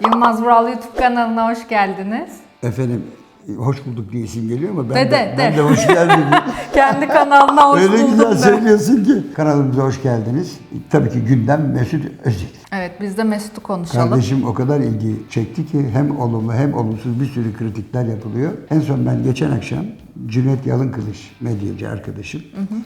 Yılmaz Vural YouTube kanalına hoş geldiniz. Efendim hoş bulduk diye isim geliyor ama ben De, de, de, ben de. hoş geldin. Kendi kanalına hoş Öyle bulduk güzel de. söylüyorsun ki. Kanalımıza hoş geldiniz. Tabii ki gündem Mesut Özil. Evet biz de Mesut'u konuşalım. Kardeşim o kadar ilgi çekti ki hem olumlu hem olumsuz bir sürü kritikler yapılıyor. En son ben geçen akşam Cüneyt Yalınkılıç medyacı arkadaşım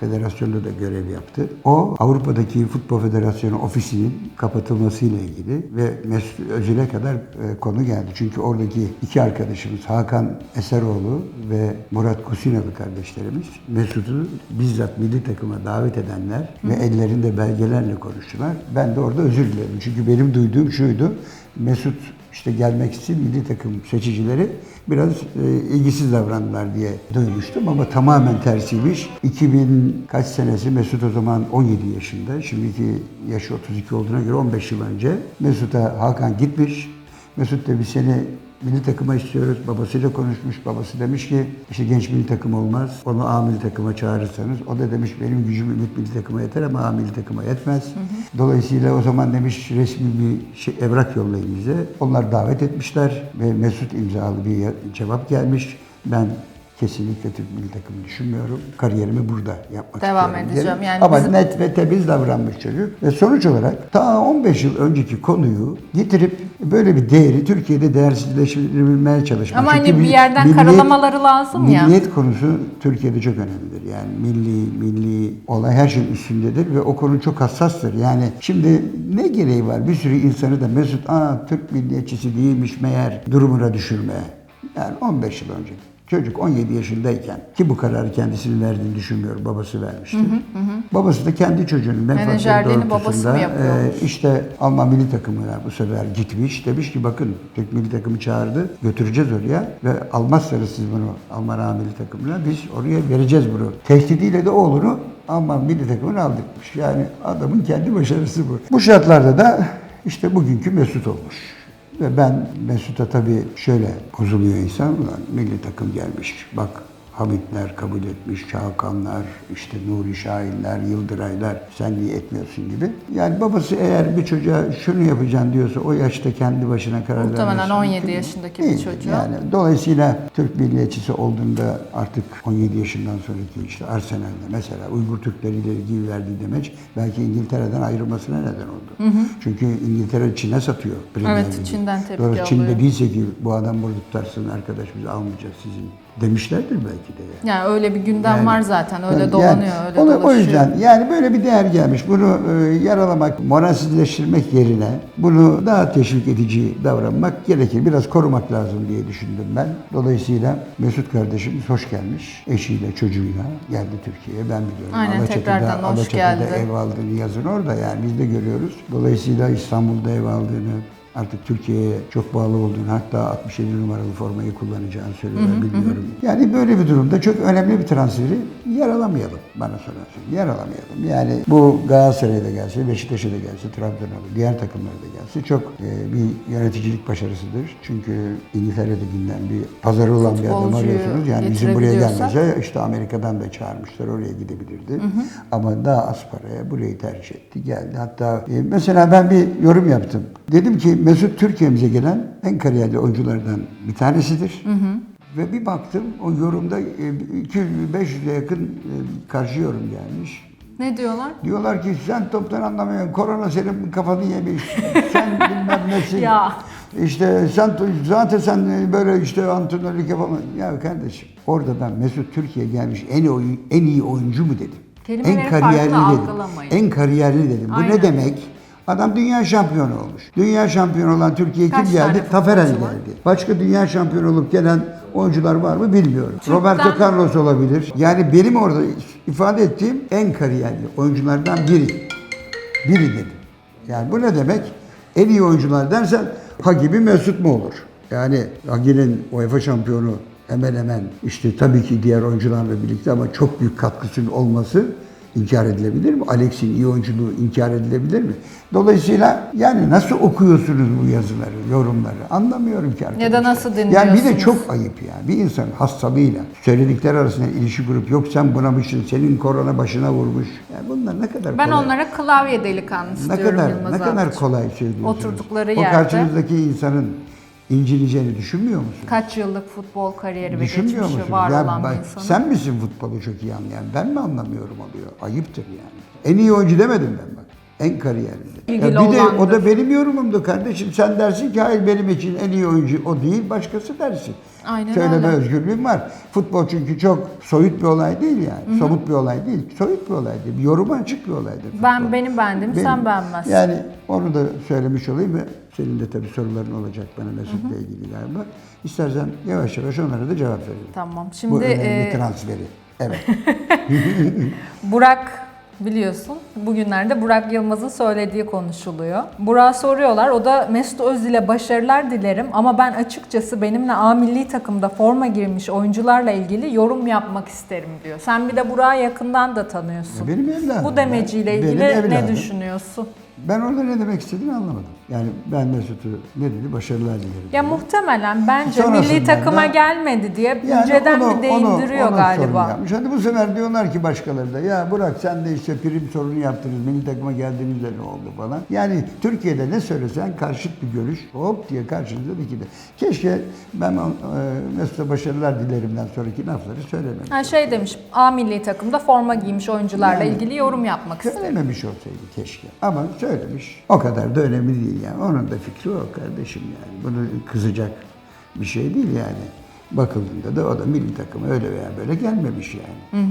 federasyonda da görev yaptı. O Avrupa'daki Futbol Federasyonu ofisinin kapatılmasıyla ilgili ve Mesut Özil'e kadar e, konu geldi. Çünkü oradaki iki arkadaşımız Hakan Eseroğlu ve Murat Kusinalı kardeşlerimiz Mesut'u bizzat milli takıma davet edenler ve ellerinde belgelerle konuştular. Ben de orada özür dilerim. Çünkü benim duyduğum şuydu. Mesut işte gelmek için milli takım seçicileri biraz e, ilgisiz davrandılar diye duymuştum ama tamamen tersiymiş. 2000 kaç senesi Mesut o zaman 17 yaşında. Şimdiki yaşı 32 olduğuna göre 15 yıl önce Mesut'a Hakan gitmiş. Mesut da biz seni milli takıma istiyoruz. Babasıyla konuşmuş. Babası demiş ki işte genç milli takım olmaz. Onu A milli takıma çağırırsanız. O da demiş benim gücüm ümit milli takıma yeter ama A milli takıma yetmez. Dolayısıyla o zaman demiş resmi bir şey, evrak yollayın bize. Onlar davet etmişler ve Mesut imzalı bir cevap gelmiş. Ben kesinlikle Türk milli takımı düşünmüyorum. Kariyerimi burada yapmak Devam istiyorum edeceğim. diye. Yani Ama bizim- net ve temiz davranmış çocuk. Ve sonuç olarak ta 15 yıl önceki konuyu getirip böyle bir değeri Türkiye'de değersizleştirebilmeye çalışmış. Ama hani bir yerden milliyet- karalamaları lazım ya. Milliyet konusu Türkiye'de çok önemlidir. Yani milli, milli olay her şeyin üstündedir ve o konu çok hassastır. Yani şimdi ne gereği var bir sürü insanı da Mesut aa Türk milliyetçisi değilmiş meğer durumuna düşürmeye. Yani 15 yıl önce. Çocuk 17 yaşındayken ki bu kararı kendisinin verdiğini düşünmüyorum. Babası vermiştir. Babası da kendi çocuğunun menfaatleri doğrultusunda e, işte Alman milli takımına bu sefer gitmiş. Demiş ki bakın Türk milli takımı çağırdı. Götüreceğiz oraya ve almazsanız siz bunu Alman A milli takımına biz oraya vereceğiz bunu. Tehdidiyle de oğlunu Alman milli takımına aldırmış. Yani adamın kendi başarısı bu. Bu şartlarda da işte bugünkü Mesut olmuş. Ve ben Mesut'a tabii şöyle bozuluyor insan. Milli takım gelmiş. Bak Hamitler kabul etmiş, Çağkanlar, işte Nuri Şahinler, Yıldıraylar sen niye etmiyorsun gibi. Yani babası eğer bir çocuğa şunu yapacaksın diyorsa o yaşta kendi başına karar Muhtemelen vermesi 17 mümkün yaşındaki bir çocuğa. Yani dolayısıyla Türk milliyetçisi olduğunda artık 17 yaşından sonraki işte Arsenal'de mesela Uygur Türkleriyle ilgili verdiği demeç belki İngiltere'den ayrılmasına neden oldu. Çünkü İngiltere Çin'e satıyor. Evet. Çin'den tepki Çin'de alıyor. değilse ki bu adam burada tutarsın arkadaş biz almayacağız sizin demişlerdir belki de. Yani. Yani öyle bir gündem Yani- var zaten. Öyle Yani- dolanıyor, yani öyle onu-. O yüzden yani böyle bir değer gelmiş. Bunu e, yaralamak, moralsizleştirmek yerine bunu daha teşvik edici davranmak gerekir. Biraz korumak lazım diye düşündüm ben. Dolayısıyla Mesut kardeşimiz hoş gelmiş. Eşiyle, çocuğuyla geldi Türkiye'ye. Ben biliyorum. Aynen, Alaçatı'da- tekrardan hoş Alaçatı'da geldi. ev aldığını yazın orada yani biz de görüyoruz. Dolayısıyla İstanbul'da ev aldığını, artık Türkiye'ye çok bağlı olduğunu hatta 67 numaralı formayı kullanacağını söylüyorlar bilmiyorum. Yani böyle bir durumda çok önemli bir transferi yaralamayalım bana sorarsan. Yaralamayalım. Yani bu Galatasaray'da gelse, Beşiktaş'a da gelse, Trabzon'a diğer takımlara da gelse çok e, bir yöneticilik başarısıdır. Çünkü İngiltere'de bilinen bir pazarı olan bir adam arıyorsunuz. Yani bizim buraya gelmese işte Amerika'dan da çağırmışlar oraya gidebilirdi. Ama daha az paraya burayı tercih etti geldi. Hatta e, mesela ben bir yorum yaptım. Dedim ki Mesut Türkiye'mize gelen en kariyerli oyunculardan bir tanesidir. Ve bir baktım o yorumda e, 200-500'e yakın e, karşı yorum gelmiş. Ne diyorlar? Diyorlar ki sen toptan anlamıyorsun. Korona senin kafanı yemiş. Sen bilmem nesin. Ya. İşte sen zaten sen böyle işte antrenörlük yapamazsın. Ya kardeşim orada ben Mesut Türkiye gelmiş en iyi, oyun, en iyi oyuncu mu dedim. Kelimeleri en kariyerli dedim. algılamayın. En kariyerli dedim. Bu Aynen. ne demek? Adam dünya şampiyonu olmuş. Dünya şampiyonu olan Türkiye kim Kaç tane geldi? Taferel futbolcu var? geldi. Başka dünya şampiyonu olup gelen oyuncular var mı bilmiyorum. Türk'ten- Roberto Carlos olabilir. Yani benim orada ifade ettiğim en kariyerli oyunculardan biri. Biri dedim. Yani bu ne demek? En iyi oyuncular dersen Hagi bir Mesut mu olur? Yani Hagi'nin UEFA şampiyonu hemen hemen işte tabii ki diğer oyuncularla birlikte ama çok büyük katkısının olması inkar edilebilir mi? Alex'in iyi oyunculuğu inkar edilebilir mi? Dolayısıyla yani nasıl okuyorsunuz bu yazıları, yorumları? Anlamıyorum ki arkadaşlar. Ya da nasıl Yani bir de dinliyorsunuz? çok ayıp yani. Bir insan hastalığıyla söyledikleri arasında ilişki kurup yok sen bunamışsın, senin korona başına vurmuş. Yani bunlar ne kadar Ben kolay. onlara klavye delikanlısı ne diyorum kadar Yılmaz ne kadar kolay söylüyorsunuz. Oturdukları o yerde- karşınızdaki insanın incineceğini düşünmüyor musun? Kaç yıllık futbol kariyeri ve Düşünmüyor geçmişi musun? var Ya olan bir insanın. sen misin futbolu çok iyi anlayan? Ben mi anlamıyorum oluyor? Ayıptır yani. En iyi oyuncu demedim ben bak. En kariyerinde. Ya İlgili bir de o da benim yorumumdu kardeşim. Sen dersin ki hayır benim için en iyi oyuncu o değil başkası dersin. Aynen Söyleme öyle. özgürlüğüm var. Futbol çünkü çok soyut bir olay değil yani. Somut bir olay değil. Soyut bir olay değil. Bir yoruma açık bir olaydır. futbol. Ben benim beğendiğimi Benim- sen beğenmezsin. Yani onu da söylemiş olayım ve senin de tabii soruların olacak bana Mesut'la ilgili galiba. İstersen yavaş yavaş onlara da cevap verelim. Tamam. Bu Şimdi önemli e, transferi. Evet. Burak biliyorsun bugünlerde Burak Yılmaz'ın söylediği konuşuluyor. Burak'a soruyorlar. O da Mesut Özil'e başarılar dilerim ama ben açıkçası benimle A milli takımda forma girmiş oyuncularla ilgili yorum yapmak isterim diyor. Sen bir de Burak'ı yakından da tanıyorsun. Benim evladım. Bu demeciyle Benim ilgili ne evladım. düşünüyorsun? Ben orada ne demek istediğini anlamadım. Yani ben Mesut'u ne dedi? Başarılar dilerim. Ya dedi. muhtemelen bence Sonrasında milli takıma da- gelmedi diye Yani önceden onu- mi değindiriyor onu- galiba? yapmış. Hadi bu sefer diyorlar ki başkaları da ya Burak sen de işte prim sorunu yaptınız milli takıma geldiğinizde ne oldu falan. Yani Türkiye'de ne söylesen karşıt bir görüş hop diye karşınıza dikilir. Keşke ben e, Mesut'a başarılar dilerimden sonraki lafları söylememiş. Ha şey demiş, A milli takımda forma giymiş oyuncularla Yani- ilgili yorum yapmak isterim. Söylememiş olsaydı keşke. Ama söylemiş. O kadar da önemli değil yani. Onun da fikri o kardeşim yani. Bunu kızacak bir şey değil yani. Bakıldığında da o da milli takıma öyle veya böyle gelmemiş yani.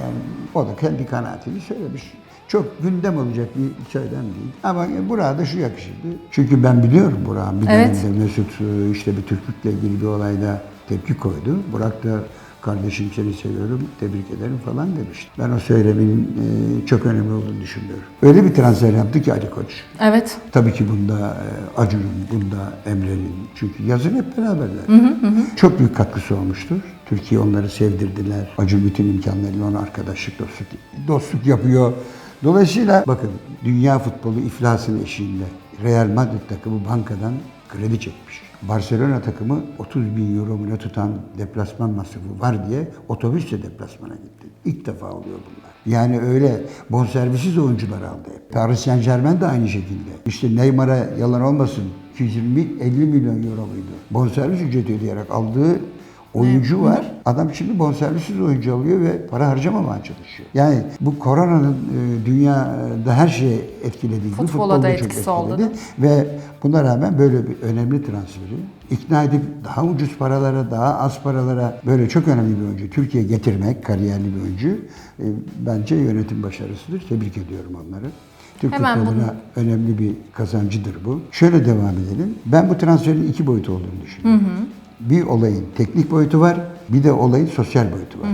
Yani o da kendi kanaatini söylemiş. Çok gündem olacak bir söylem değil. Ama Burak'a da şu yakışırdı. Çünkü ben biliyorum Burak'ın bir Evet. dönemde Mesut e, işte bir Türklükle ilgili bir olayda tepki koydu. Burak da kardeşim seni seviyorum, tebrik ederim falan demişti. Ben o söylemenin e, çok önemli olduğunu düşünüyorum. Öyle bir transfer yaptı ki Ali Koç. Evet. Tabii ki bunda e, Acun'un, bunda Emre'nin. Çünkü yazın hep beraberler. Çok büyük katkısı olmuştur. Türkiye onları sevdirdiler. Acun bütün imkanlarıyla ona arkadaşlık, dostluk, dostluk yapıyor. Dolayısıyla bakın dünya futbolu iflasın eşiğinde. Real Madrid takımı bankadan kredi çekmiş. Barcelona takımı 30 bin euro mu tutan deplasman masrafı var diye otobüsle deplasmana gitti. İlk defa oluyor bunlar. Yani öyle bonservisiz oyuncular aldı. Paris Saint Germain de aynı şekilde. İşte Neymar'a yalan olmasın 220-50 milyon euro muydu? Bonservis ücreti ödeyerek aldığı oyuncu var. Adam şimdi bonservisiz oyuncu alıyor ve para harcamamaya çalışıyor. Yani bu koronanın e, dünyada her şeye etkilediği gibi da futbolda çok etkisi oldu. Ve buna rağmen böyle bir önemli transferi ikna edip daha ucuz paralara, daha az paralara böyle çok önemli bir oyuncu Türkiye getirmek, kariyerli bir oyuncu e, bence yönetim başarısıdır. Tebrik ediyorum onları. Türk Hemen futboluna önemli bir kazancıdır bu. Şöyle devam edelim. Ben bu transferin iki boyutu olduğunu düşünüyorum. Bir olayın teknik boyutu var, bir de olayın sosyal boyutu var.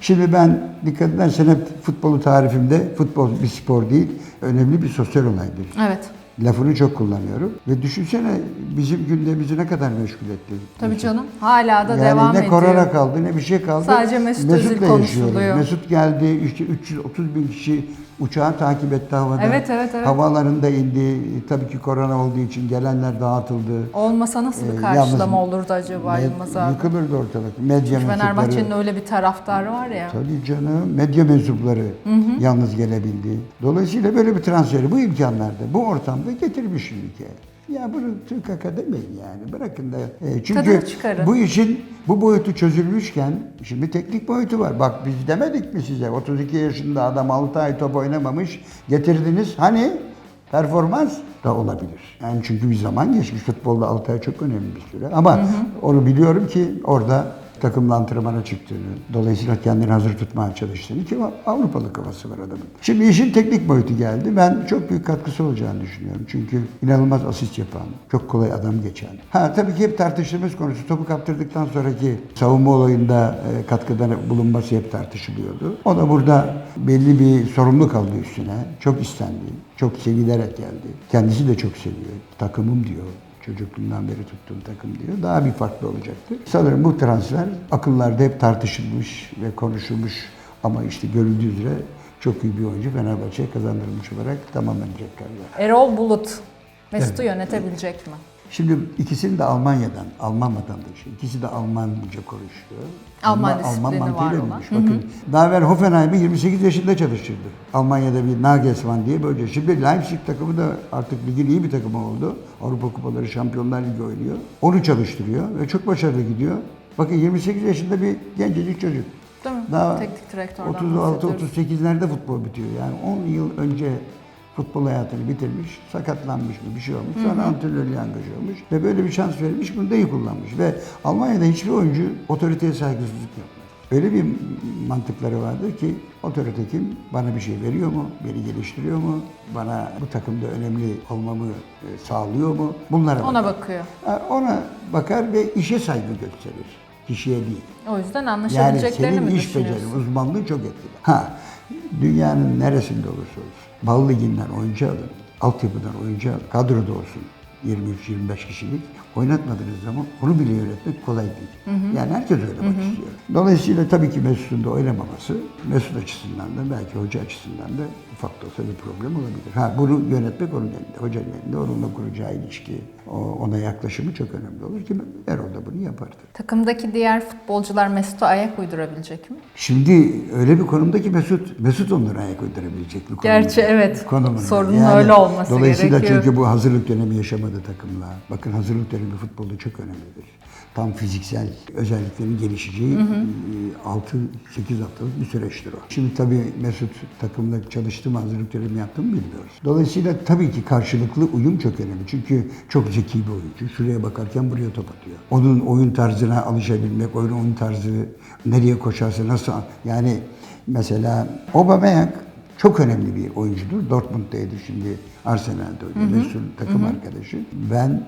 Şimdi ben dikkat edersen hep futbolu tarifimde futbol bir spor değil, önemli bir sosyal olaydır. Evet. Lafını çok kullanıyorum. Ve düşünsene bizim gündemimizi ne kadar meşgul etti. Tabii canım. Hala da Yani devam ne ediyor. korona kaldı ne bir şey kaldı. Sadece Mesut Mesut'la Özil yaşıyoruz. konuşuluyor. Mesut geldi işte 330 bin kişi uçağı takip etti havada. Evet, evet, evet. Havalarında indi. Tabii ki korona olduğu için gelenler dağıtıldı. Olmasa nasıl Ee, bir karşılama yalnız olurdu acaba Yılmaz abi? Yıkılırdı ortalık. Medya Fenerbahçe'nin mensupları. öyle bir taraftarı var ya. Tabii canım. Medya mensupları yalnız gelebildi. Dolayısıyla böyle bir transferi bu imkanlarda, bu ortamda getirmiş ülke. Ya bunu Türk Akademi yani bırakın da. E, çünkü Tadını çıkarın. bu işin bu boyutu çözülmüşken şimdi teknik boyutu var. Bak biz demedik mi size 32 yaşında adam 6 ay top oynamamış getirdiniz. Hani performans da olabilir. Yani çünkü bir zaman geçmiş futbolda 6 ay çok önemli bir süre. Ama onu biliyorum ki orada takımla antrenmana çıktığını, dolayısıyla kendini hazır tutmaya çalıştığını ki Avrupalı kafası var adamın. Şimdi işin teknik boyutu geldi. Ben çok büyük katkısı olacağını düşünüyorum. Çünkü inanılmaz asist yapan, çok kolay adam geçen. Ha tabii ki hep tartıştığımız konusu topu kaptırdıktan sonraki savunma olayında e, katkıda bulunması hep tartışılıyordu. O da burada belli bir sorumluluk aldı üstüne. Çok istendi, çok sevilerek geldi. Kendisi de çok seviyor. Takımım diyor. Çocukluğumdan beri tuttuğum takım diyor. Daha bir farklı olacaktı. Sanırım bu transfer akıllarda hep tartışılmış ve konuşulmuş ama işte görüldüğü üzere çok iyi bir oyuncu Fenerbahçe'ye kazandırmış olarak tamamlanacak galiba. Erol Bulut Mesut'u yönetebilecek mi? Şimdi ikisini de Almanya'dan, Alman vatandaşı. İkisi de Almanca konuşuyor. Alman Alman, Alman disiplini var mantığıyla olan. bilmiş. Bakın evvel Hoffenheim'i 28 yaşında çalıştırdı. Almanya'da bir Nagelsmann diye böyle. Şimdi Leipzig takımı da artık ligin iyi bir takımı oldu. Avrupa Kupaları, Şampiyonlar Ligi oynuyor. Onu çalıştırıyor ve çok başarılı gidiyor. Bakın 28 yaşında bir gencecik çocuk. Değil mi? Daha Teknik direktörden bahsediyoruz. 36-38'lerde futbol bitiyor. Yani 10 yıl önce futbol hayatını bitirmiş, sakatlanmış mı bir şey olmuş. Sonra antrenörlüğe angaj olmuş ve böyle bir şans verilmiş, bunu da iyi kullanmış. Ve Almanya'da hiçbir oyuncu otoriteye saygısızlık yapmaz. Öyle bir mantıkları vardır ki otorite kim? Bana bir şey veriyor mu? Beni geliştiriyor mu? Bana bu takımda önemli olmamı e, sağlıyor mu? Bunlara Ona bakar. bakıyor. Ha, Ona bakar ve işe saygı gösterir. Kişiye değil. O yüzden Yani anlaşabileceklerini senin mi iş düşünüyorsun? uzmanlığı çok etkili. Ha, dünyanın neresinde olursa olsun, bal liginden oyuncu alın, altyapıdan oyuncu alın, kadroda olsun 23-25 kişilik oynatmadığınız zaman onu bile yönetmek kolay değil. Yani herkes oynamak istiyor. Dolayısıyla tabii ki Mesut'un da oynamaması Mesut açısından da belki hoca açısından da olsa bir problem olabilir. Ha bunu yönetmek onun elinde, hocanın elinde. Onunla kuracağı ilişki, ona yaklaşımı çok önemli olur ki Erol da bunu yapardı. Takımdaki diğer futbolcular Mesut'a ayak uydurabilecek mi? Şimdi öyle bir konumda ki Mesut, Mesut onlara ayak uydurabilecek bir konumda. Gerçi evet. Konumunda. Sorunun öyle olması Dolayısıyla gerekiyor. çünkü bu hazırlık dönemi yaşamadı takımla. Bakın hazırlık dönemi futbolda çok önemlidir. Tam fiziksel özelliklerin gelişeceği 6-8 haftalık bir süreçtir o. Şimdi tabii Mesut takımla çalıştı mı, hazırlık dönemi yaptı mı bilmiyoruz. Dolayısıyla tabii ki karşılıklı uyum çok önemli. Çünkü çok zeki bir oyuncu. Şuraya bakarken buraya top atıyor. Onun oyun tarzına alışabilmek, oyun oyun tarzı nereye koşarsa nasıl yani mesela Aubameyang çok önemli bir oyuncudur. Dortmund'daydı şimdi Arsenal'de oynuyor. Mesut'un takım arkadaşı. Ben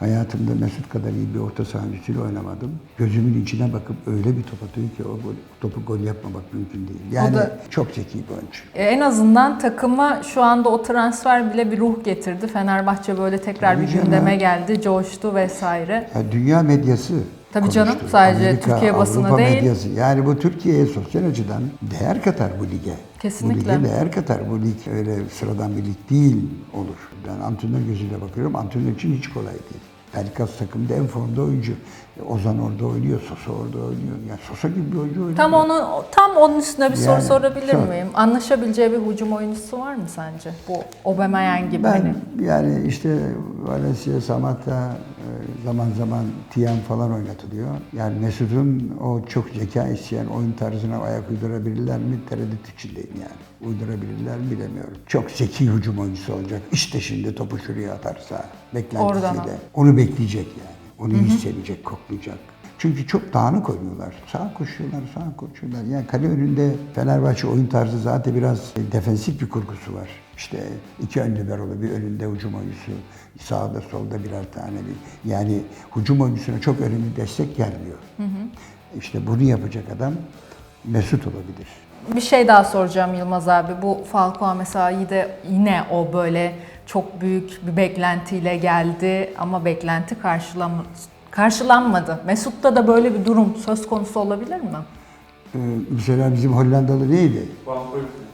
hayatımda Mesut kadar iyi bir orta saha oyuncusuyla oynamadım. Gözümün içine bakıp öyle bir top atıyor ki o gol, topu gol yapmamak mümkün değil. Yani da- çok zeki bir oyuncu. E, En azından takıma şu anda o transfer bile bir ruh getirdi. Fenerbahçe böyle tekrar Tabii bir canım. gündeme geldi, coştu vesaire. Ya dünya medyası Tabii canım, konuştu. sadece Türkiye basını Avrupa değil. medyası. Yani bu Türkiye'ye sosyal açıdan değer katar bu lige. Kesinlikle. Bu lige değer katar. Bu lig öyle sıradan bir lig değil olur. Ben antrenör gözüyle bakıyorum. Antrenör için hiç kolay değil. Pelkas takımda en formda oyuncu. E, Ozan orada oynuyor, Sosa orada oynuyor. Ya Sosa gibi bir oyuncu oynuyor. Tam onu tam onun üstüne bir soru Yani, sorabilir tabii. miyim? Anlaşabileceği bir hücum oyuncusu var mı sence? Bu Aubameyang gibi Ben hani. yani işte Valencia, Samatta e, zaman zaman Tiam falan oynatılıyor. Yani Mesut'un o çok zeka isteyen oyun tarzına ayak uydurabilirler mi? Tereddüt içindeyim yani. Uydurabilirler mi bilemiyorum. Çok zeki hücum oyuncusu olacak. İşte şimdi topu şuraya atarsa beklentisiyle. Onu bekleyecek yani. Onu hissedecek, koklayacak. Çünkü çok dağınık oynuyorlar. Sağ koşuyorlar, sağ koşuyorlar. Yani kale önünde Fenerbahçe oyun tarzı zaten biraz e, defensif bir kurgusu var. İşte iki ön libero'lu bir önünde hücum oyuncusu, sağda solda birer tane bir. Yani hücum oyuncusuna çok önemli destek gelmiyor. İşte bunu yapacak adam Mesut olabilir. Bir şey daha soracağım Yılmaz abi. Bu Falcao mesela yine, yine o böyle çok büyük bir beklentiyle geldi ama beklenti karşılam karşılanmadı. Mesut'ta da böyle bir durum söz konusu olabilir mi? Ee, mesela bizim Hollandalı neydi?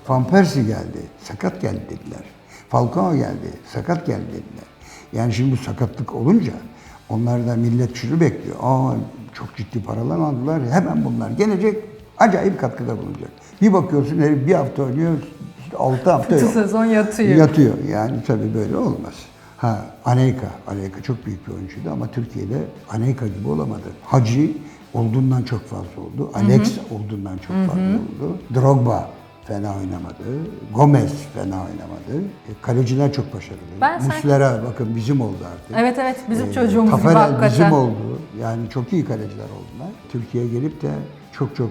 Van Persie geldi. Sakat geldi dediler. Falcao geldi. Sakat geldi dediler. Yani şimdi bu sakatlık olunca onlar da millet şunu bekliyor. Aa çok ciddi paralar aldılar. Hemen bunlar gelecek. Acayip katkıda bulunacak. Bir bakıyorsun herif bir hafta oynuyor. İşte altı hafta Bütün yok. sezon yatıyor. Yatıyor. Yani tabii böyle olmaz. Ha Anelka. Anelka çok büyük bir oyuncuydu ama Türkiye'de Anelka gibi olamadı. Hacı olduğundan çok fazla oldu. Alex olduğundan çok fazla oldu. Drogba fena oynamadı. Gomez fena oynamadı. E, kaleciler çok başarılı. Ben sanki- Muslera bakın bizim oldu artık. Evet evet bizim Ee, çocuğumuz gibi Tafarel hakikaten. bizim oldu. Yani çok iyi kaleciler oldular. Türkiye'ye gelip de çok çok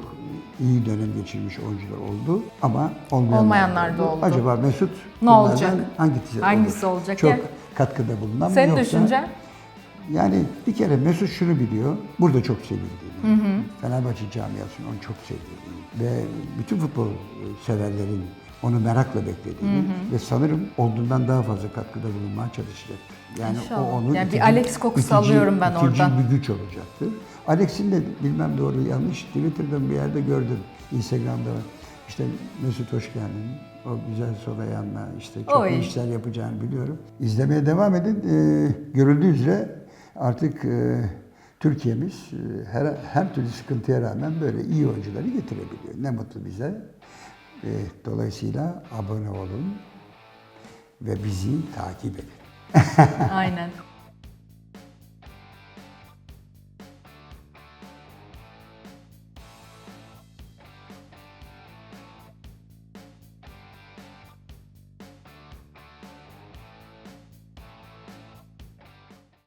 iyi dönem geçirmiş oyuncular oldu ama olmayanlar, Olmayanlar da oldu. Acaba Mesut Ne olacak? Hangisi, Hangisi olur? olacak Çok ya? katkıda bulunan Senin yoksa? düşüncen? Yani bir kere Mesut şunu biliyor. Burada çok sevildiğini. Fenerbahçe camiasının onu çok sevdiğini ve bütün futbol severlerin onu merakla beklediğini ve sanırım olduğundan daha fazla katkıda bulunmaya çalışacaktır. Yani İnşallah. o onu Yani bir Alex kokusu itici- alıyorum ben itici oradan. bir güç olacaktır. Alex'in de bilmem doğru yanlış Twitter'dan bir yerde gördüm. Instagram'da İşte Mesut hoş geldin. O güzel sol ayağınla işte çok Oy. iyi işler yapacağını biliyorum. İzlemeye devam edin. Ee, görüldüğü üzere artık e, Türkiye'miz e, her, her türlü sıkıntıya rağmen böyle iyi oyuncuları getirebiliyor. Ne mutlu bize. E, dolayısıyla abone olun ve bizi takip edin. Aynen.